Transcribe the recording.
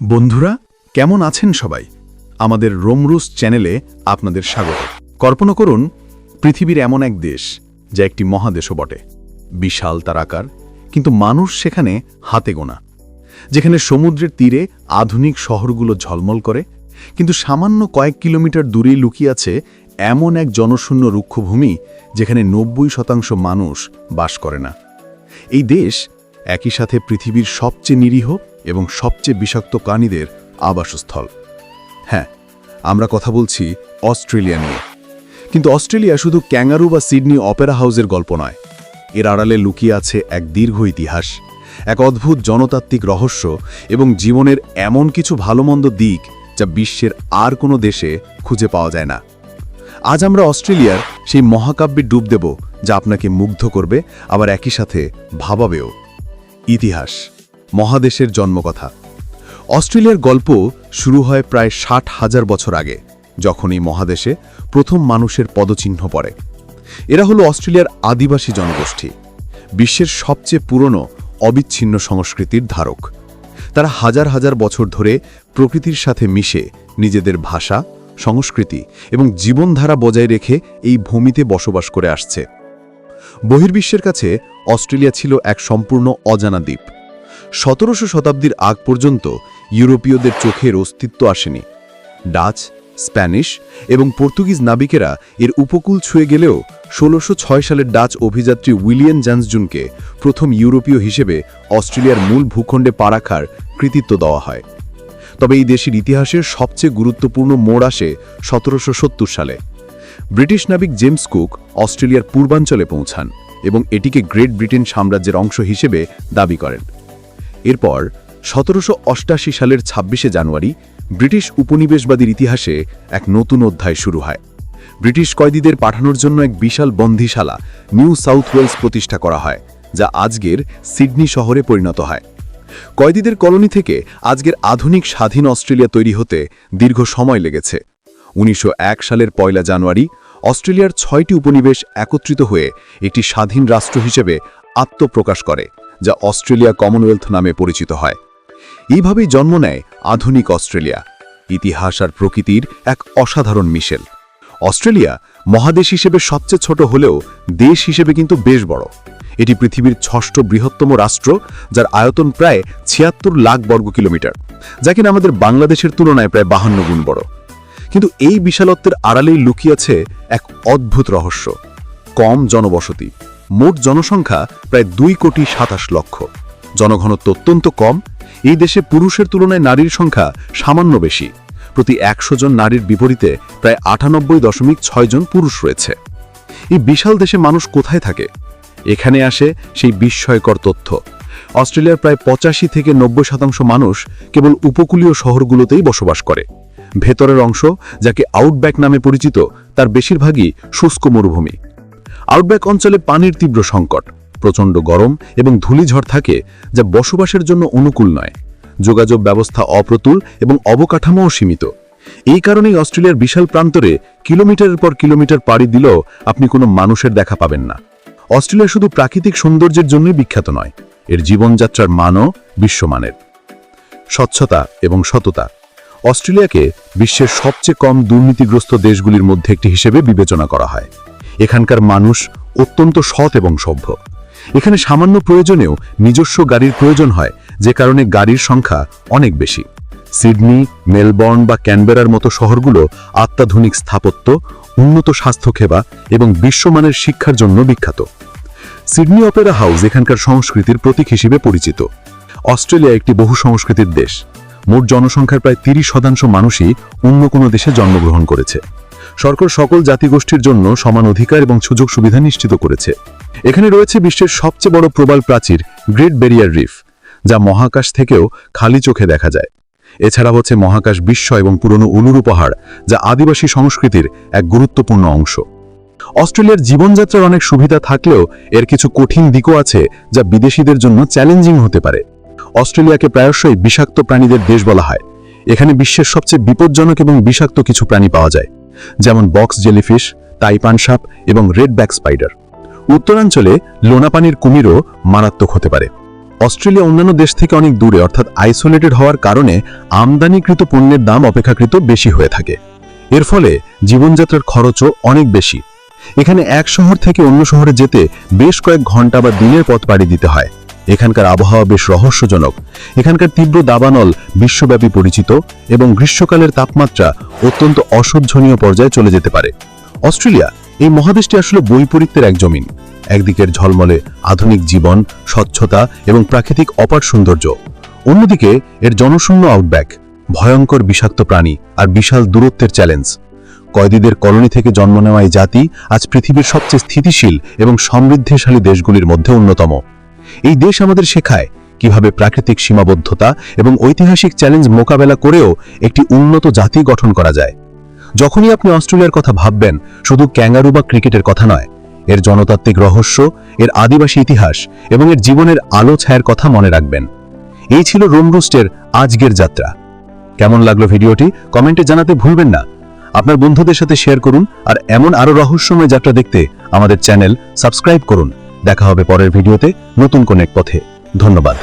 বন্ধুরা, কেমন আছেন সবাই? আমাদের রোমরুস চ্যানেলে আপনাদের স্বাগত। কল্পনা করুন, পৃথিবীর এমন এক দেশ, যা একটি মহাদেশও বটে। বিশাল তার আকার, কিন্তু মানুষ সেখানে হাতে গোনা। যেখানে সমুদ্রের তীরে আধুনিক শহরগুলো ঝলমল করে, কিন্তু সামান্য কয়েক কিলোমিটার দূরেই লুকিয়ে আছে এমন এক জনশূন্য রুক্ষভূমি, যেখানে নব্বই শতাংশ মানুষ বাস করে না। এই দেশ একই সাথে পৃথিবীর সবচেয়ে নিরীহ এবং সবচেয়ে বিষাক্ত প্রাণীদের আবাসস্থল। হ্যাঁ আমরা কথা বলছি অস্ট্রেলিয়া নিয়ে। কিন্তু অস্ট্রেলিয়া শুধু ক্যাঙ্গারু বা সিডনি অপেরা হাউসের গল্প নয়। এর আড়ালে লুকিয়ে আছে এক দীর্ঘ ইতিহাস, এক অদ্ভুত জনতাত্ত্বিক রহস্য এবং জীবনের এমন কিছু ভালোমন্দ দিক যা বিশ্বের আর কোনো দেশে খুঁজে পাওয়া যায় না। আজ আমরা অস্ট্রেলিয়ার সেই মহাকাব্যে ডুব দেব যা আপনাকে মুগ্ধ করবে, আবার একই সাথে ভাবাবেও। ইতিহাস। মহাদেশের জন্মকথা। অস্ট্রেলিয়ার গল্প শুরু হয় প্রায় ষাট হাজার বছর আগে যখন এই মহাদেশে প্রথম মানুষের পদচিহ্ন পড়ে। এরা হলো অস্ট্রেলিয়ার আদিবাসী জনগোষ্ঠী, বিশ্বের সবচেয়ে পুরনো অবিচ্ছিন্ন সংস্কৃতির ধারক। তারা হাজার হাজার বছর ধরে প্রকৃতির সাথে মিশে নিজেদের ভাষা, সংস্কৃতি এবং জীবনধারা বজায় রেখে এই ভূমিতে বসবাস করে আসছে। বহির্বিশ্বের কাছে অস্ট্রেলিয়া ছিল এক সম্পূর্ণ অজানা দ্বীপ। সতেরোশো শতাব্দীর আগ পর্যন্ত ইউরোপীয়দের চোখের অস্তিত্ব আসেনি। ডাচ, স্প্যানিশ এবং পর্তুগিজ নাবিকেরা এর উপকূল ছুঁয়ে গেলেও ষোলোশো সালের ডাচ অভিযাত্রী উইলিয়ান জান্সজুনকে প্রথম ইউরোপীয় হিসেবে অস্ট্রেলিয়ার মূল ভূখণ্ডে পা রাখার কৃতিত্ব দেওয়া হয়। তবে এই দেশের ইতিহাসের সবচেয়ে গুরুত্বপূর্ণ মোড় আসে সতেরোশো সত্তর সালে। ব্রিটিশ নাবিক জেমস কুক অস্ট্রেলিয়ার পূর্বাঞ্চলে পৌঁছান এবং এটিকে গ্রেট ব্রিটেন সাম্রাজ্যের অংশ হিসেবে দাবি করেন। এরপর সতেরোশো অষ্টাশি সালের ২৬শে জানুয়ারি ব্রিটিশ উপনিবেশবাদীর ইতিহাসে এক নতুন অধ্যায় শুরু হয়। ব্রিটিশ কয়েদিদের পাঠানোর জন্য এক বিশাল বন্দিশালা নিউ সাউথ ওয়েলস প্রতিষ্ঠা করা হয়, যা আজকের সিডনি শহরে পরিণত হয়। কয়েদিদের কলোনি থেকে আজকের আধুনিক স্বাধীন অস্ট্রেলিয়া তৈরি হতে দীর্ঘ সময় লেগেছে। উনিশশো এক সালের পয়লা জানুয়ারি অস্ট্রেলিয়ার ছয়টি উপনিবেশ একত্রিত হয়ে একটি স্বাধীন রাষ্ট্র হিসেবে আত্মপ্রকাশ করে। যা অস্ট্রেলিয়া কমনওয়েলথ নামে পরিচিত হয়। এইভাবেই জন্ম নেয় আধুনিক অস্ট্রেলিয়া। ইতিহাস আর প্রকৃতির এক অসাধারণ মিশেল। অস্ট্রেলিয়া মহাদেশ হিসেবে সবচেয়ে ছোট হলেও দেশ হিসেবে কিন্তু বেশ বড়। এটি পৃথিবীর ষষ্ঠ বৃহত্তম রাষ্ট্র, যার আয়তন প্রায় ছিয়াত্তর লাখ বর্গ কিলোমিটার, যা কিনা আমাদের বাংলাদেশের তুলনায় প্রায় বাহান্ন গুণ বড়। কিন্তু এই বিশালত্বের আড়ালেই লুকিয়েছে এক অদ্ভুত রহস্য, কম জনবসতি। মোট জনসংখ্যা প্রায় দুই কোটি সাতাশ লক্ষ। জনঘনত্ব অত্যন্ত কম। এই দেশে পুরুষের তুলনায় নারীর সংখ্যা সামান্য বেশি। প্রতি একশো জন নারীর বিপরীতে প্রায় আটানব্বই দশমিক ছয় জন পুরুষ রয়েছে। এই বিশাল দেশে মানুষ কোথায় থাকে? এখানে আসে সেই বিস্ময়কর তথ্য। অস্ট্রেলিয়ার প্রায় পঁচাশি থেকে নব্বই শতাংশ মানুষ কেবল উপকূলীয় শহরগুলোতেই বসবাস করে। ভেতরের অংশ, যাকে আউটব্যাক নামে পরিচিত, তার বেশিরভাগই শুষ্ক মরুভূমি। আউটব্যাক অঞ্চলে পানির তীব্র সংকট, প্রচণ্ড গরম এবং ধূলিঝড় থাকে যা বসবাসের জন্য অনুকূল নয়। যোগাযোগ ব্যবস্থা অপ্রতুল এবং অবকাঠামোও সীমিত। এই কারণেই অস্ট্রেলিয়ার বিশাল প্রান্তরে কিলোমিটারের পর কিলোমিটার পাড়ি দিলেও আপনি কোনো মানুষের দেখা পাবেন না। অস্ট্রেলিয়া শুধু প্রাকৃতিক সৌন্দর্যের জন্যই বিখ্যাত নয়, এর জীবনযাত্রার মানও বিশ্বমানের। স্বচ্ছতা এবং সততা, অস্ট্রেলিয়াকে বিশ্বের সবচেয়ে কম দুর্নীতিগ্রস্ত দেশগুলির মধ্যে একটি হিসেবে বিবেচনা করা হয়। এখানকার মানুষ অত্যন্ত সৎ এবং সভ্য। এখানে সামান্য প্রয়োজনেও নিজস্ব গাড়ির প্রয়োজন হয়, যে কারণে গাড়ির সংখ্যা অনেক বেশি। সিডনি, মেলবর্ন বা ক্যানবেরার মতো শহরগুলো অত্যাধুনিক স্থাপত্য, উন্নত স্বাস্থ্যসেবা এবং বিশ্বমানের শিক্ষার জন্য বিখ্যাত। সিডনি অপেরা হাউস এখানকার সংস্কৃতির প্রতীক হিসেবে পরিচিত। অস্ট্রেলিয়া একটি বহু সংস্কৃতির দেশ। মোট জনসংখ্যার প্রায় তিরিশ শতাংশ মানুষই অন্য কোনো দেশে জন্মগ্রহণ করেছে। সরকার সকল জাতিগোষ্ঠীর জন্য সমান অধিকার এবং সুযোগ সুবিধা নিশ্চিত করেছে। এখানে রয়েছে বিশ্বের সবচেয়ে বড় প্রবাল প্রাচীর গ্রেট ব্যারিয়ার রিফ, যা মহাকাশ থেকেও খালি চোখে দেখা যায়। এছাড়া হচ্ছে মহাকাশ বিশ্ব এবং পুরনো উলুরু পাহাড় যা আদিবাসী সংস্কৃতির এক গুরুত্বপূর্ণ অংশ। অস্ট্রেলিয়ার জীবনযাত্রার অনেক সুবিধা থাকলেও এর কিছু কঠিন দিকও আছে যা বিদেশিদের জন্য চ্যালেঞ্জিং হতে পারে। অস্ট্রেলিয়াকে প্রায়শই বিষাক্ত প্রাণীদের দেশ বলা হয়। এখানে বিশ্বের সবচেয়ে বিপজ্জনক এবং বিষাক্ত কিছু প্রাণী পাওয়া যায়। যেমন বক্স জেলিফিশ, তাইপান সাপ এবং রেড ব্যাক স্পাইডার। উত্তরাঞ্চলে লোনাপানির কুমিরও মারাত্মক হতে পারে। অস্ট্রেলিয়া অন্যান্য দেশ থেকে অনেক দূরে, অর্থাৎ আইসোলেটেড হওয়ার কারণে আমদানিকৃত পণ্যের দাম অপেক্ষাকৃত বেশি হয়ে থাকে। এর ফলে জীবনযাত্রার খরচও অনেক বেশি। এখানে এক শহর থেকে অন্য শহরে যেতে বেশ কয়েক ঘণ্টা বা দিনের পথ পাড়ি দিতে হয়। এখানকার আবহাওয়া বেশ রহস্যজনক। এখানকার তীব্র দাবানল বিশ্বব্যাপী পরিচিত এবং গ্রীষ্মকালের তাপমাত্রা অত্যন্ত অসহ্যনীয় পর্যায়ে চলে যেতে পারে। অস্ট্রেলিয়া, এই মহাদেশটি আসলে বৈপরীত্যের এক জমিন। একদিকের ঝলমলে আধুনিক জীবন, স্বচ্ছতা এবং প্রাকৃতিক অপার সৌন্দর্য। অন্যদিকে, এর জনশূন্য আউটব্যাক, ভয়ঙ্কর বিষাক্ত প্রাণী আর বিশাল দূরত্বের চ্যালেঞ্জ। কয়েদিদের কলোনি থেকে জন্ম নেওয়া এই জাতি আজ পৃথিবীর সবচেয়ে স্থিতিশীল এবং সমৃদ্ধিশালী দেশগুলির মধ্যে অন্যতম। এই দেশ আমাদের শেখায় কীভাবে প্রাকৃতিক সীমাবদ্ধতা এবং ঐতিহাসিক চ্যালেঞ্জ মোকাবেলা করেও একটি উন্নত জাতি গঠন করা যায়। যখনই আপনি অস্ট্রেলিয়ার কথা ভাববেন, শুধু ক্যাঙ্গারু বা ক্রিকেটের কথা নয়, এর জনতাত্ত্বিক রহস্য, এর আদিবাসী ইতিহাস এবং এর জীবনের আলো ছায়ার কথা মনে রাখবেন। এই ছিল রোমরুস্টের আজকের যাত্রা। কেমন লাগল ভিডিওটি কমেন্টে জানাতে ভুলবেন না। আপনার বন্ধুদের সাথে শেয়ার করুন আর এমন আরও রহস্যময় যাত্রা দেখতে আমাদের চ্যানেল সাবস্ক্রাইব করুন। দেখা হবে পরের ভিডিওতে নতুন কোন এক পথে। ধন্যবাদ।